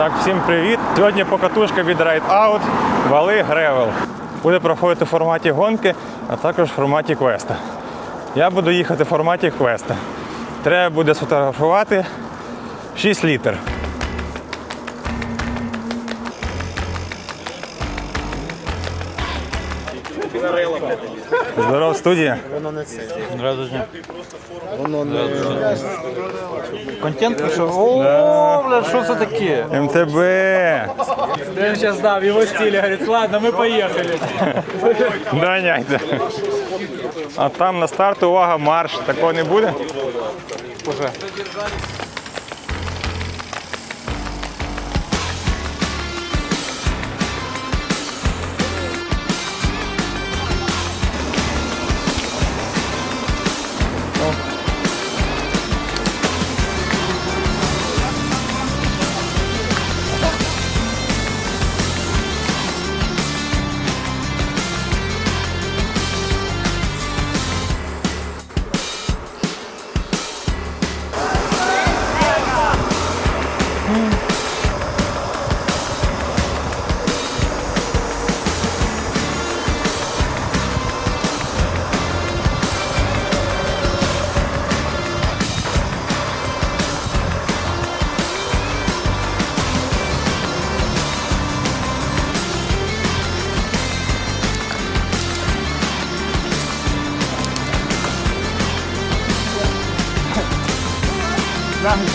Так, всім привіт! Сьогодні покатушка від Ride Out Вали Гревел. Буде проходити в форматі гонки, а також в форматі квеста. Я буду їхати в форматі квеста. Треба буде сфотографувати 6 літр. Здоров, студія. Контент пішов. О, бля, що це таке? МТБ. Он сейчас, да, в его стиле говорит, ладно, мы поехали. Доняйте. А там на старт, увага, марш. Такого не буде? Уже.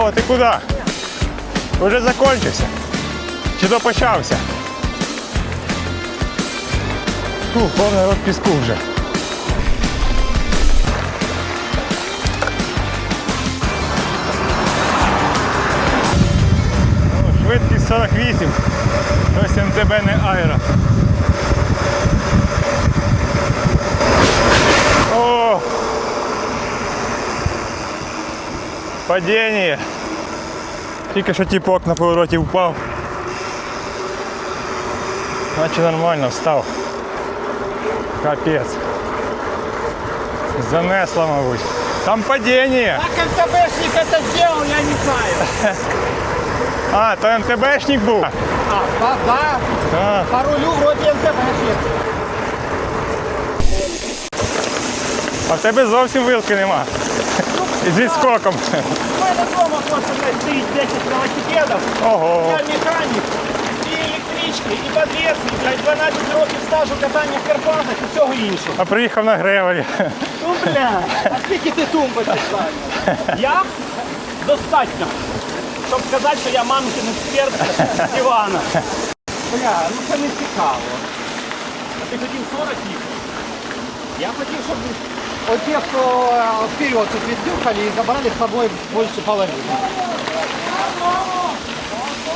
О, ти куди? Уже закончився. Чи то почався? Фу, повний рот піску вже. Швидкість 48. Ось МТБ не аеро. Падіння. Тільки що тіпок на повороті впав. Значить нормально встав. Капець. Занесло, мабуть. Там падіння. Как МТБшник это сделал, я не знаю. А, то МТБшник був. А, да, да, А, по рулю вроде МТБшник. а в тебе зовсім вилки нема. І зі скоком. У мене дома просто стоїть 10 велосипедов. Ого. Я механік, і електрички, і подвески, 12 років стажу катання в Карпатах і всього іншого. А приїхав на гревелі. Ну, бля, а скільки ти тумбочок ставиш? Я? Достатньо. Щоб сказати, що я мамкин експерт Івана. Бля, ну це не цікаво. А ти хотів 40 їхати? Я хотел, чтобы щоб оті, кто э, вперед тут віддюхали і забрали с собой больше половины.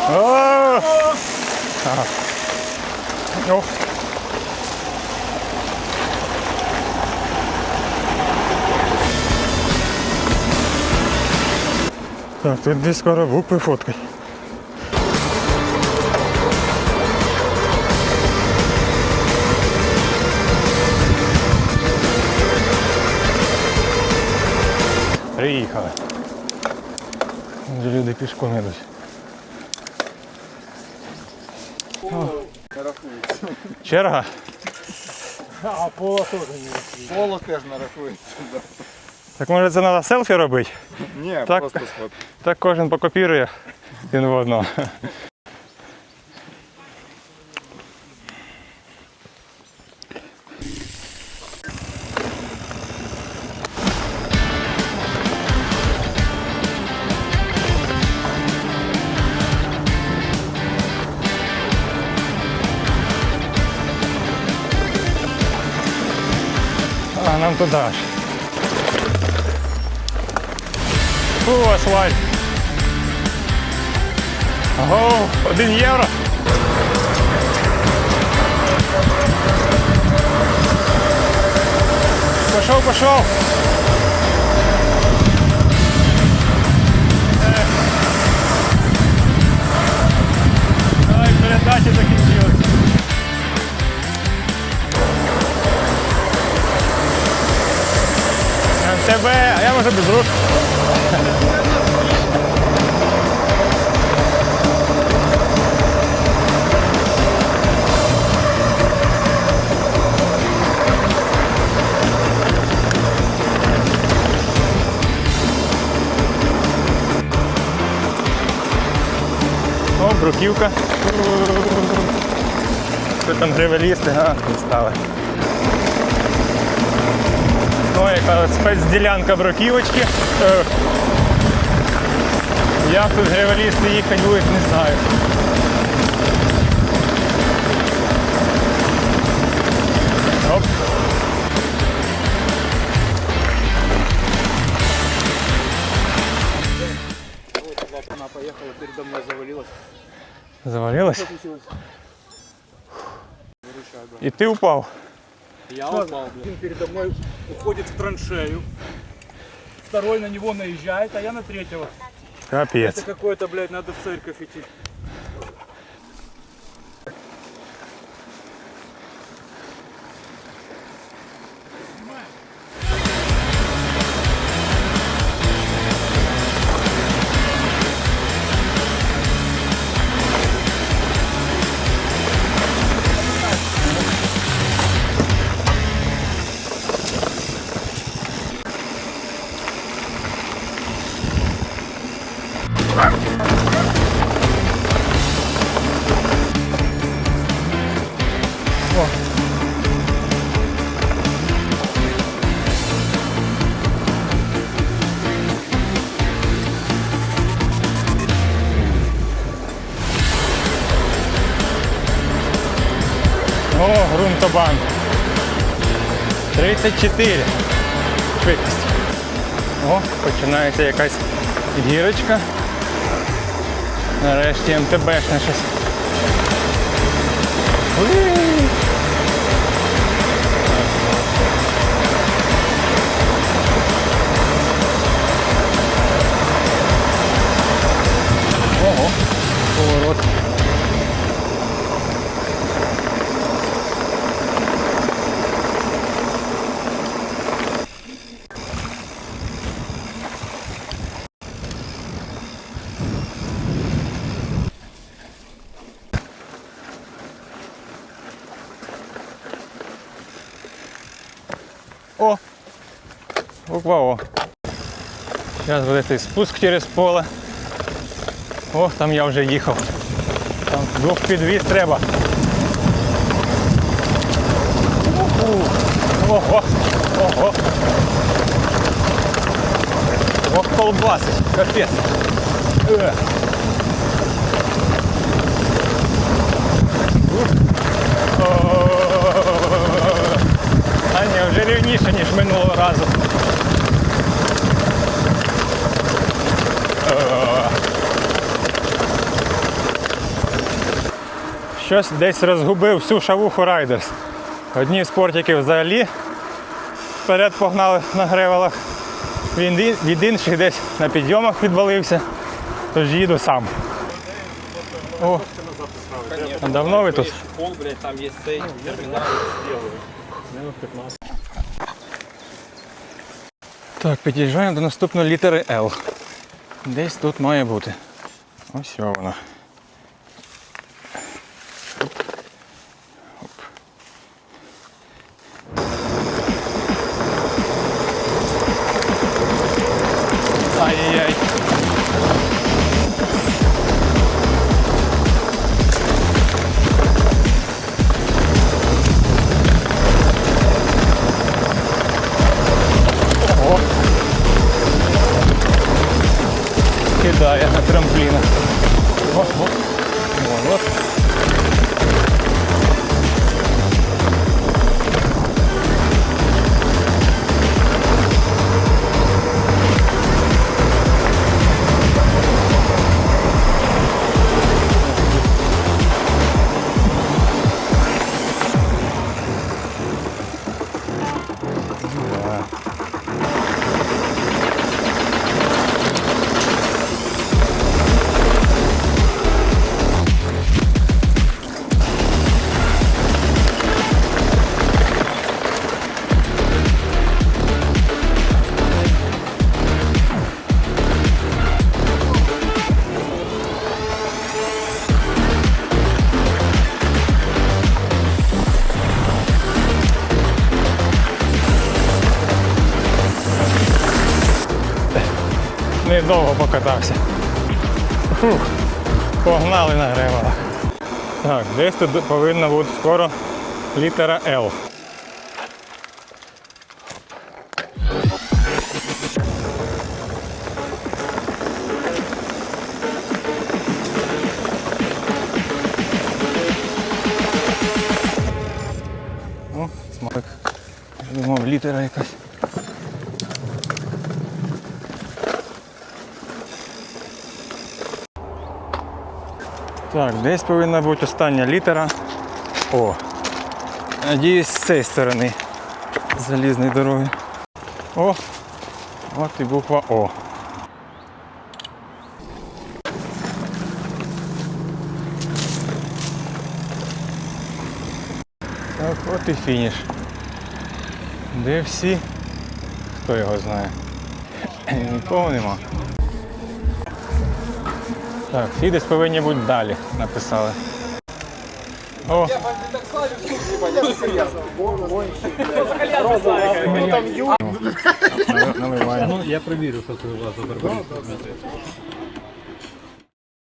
А! Ох. Так, тут дві скоро букви фоткать. Приїхали. Вже люди пішком йдуть. Черга? А Поло теж не рахується. Так може це треба селфі робити? Ні, Так. просто сфот. Так кожен покопірує один в одного. Вон туди аж. Фу. Ого, один євро. Пішов, пішов. Е. Ай, передача закінчилась. МТБ, а я може без рук. О, бруківка. Що там гривелісти, а, тут стали. О, яка спецділянка бруківочки. Е, Як тут гривелісти їхати будуть, не знаю. Оп. Она поехала, передо мной завалилась. Завалилось? І ти упав. Я упал, блядь. Один Передо мной уходит в траншею. Второй на него наезжает, а я на третьего. Капец. Это какое-то, блядь, надо в церковь идти. 34. Швидкість. О, починається якась гірочка. Нарешті МТБшне щось. Буква О. Зараз буде цей спуск через поле. О, там я вже їхав. Там двох підвіз треба. Ого! Ого! Ох, колбасить, капець. Е. А ні, вже рівніше, ніж минулого разу. Щось десь розгубив всю шавуху Райдерс. Одні спортики взагалі вперед погнали на гревелах. Він від інших десь на підйомах відвалився, тож їду сам. О, а давно ви тут? Пол, блядь, там есть цей терминал. Так, під'їжджаємо до наступної літери L. Десь тут має бути. Ось вона. літає на трамплінах. Вот, вот. Вот, от. Довго покатався. Фух, погнали на гревелах. Так, десь тут повинна бути скоро літера L. О, смак. Думав, літера якась. Так, десь повинна бути остання літера. О. Надіюсь, з цієї сторони залізної дороги. О! От і буква О. Так, от і фініш. Де всі? Хто його знає? Нікого нема. Так, всі десь повинні бути далі, написали. О, наливаємо. Ну, я перевірю, що це у вас за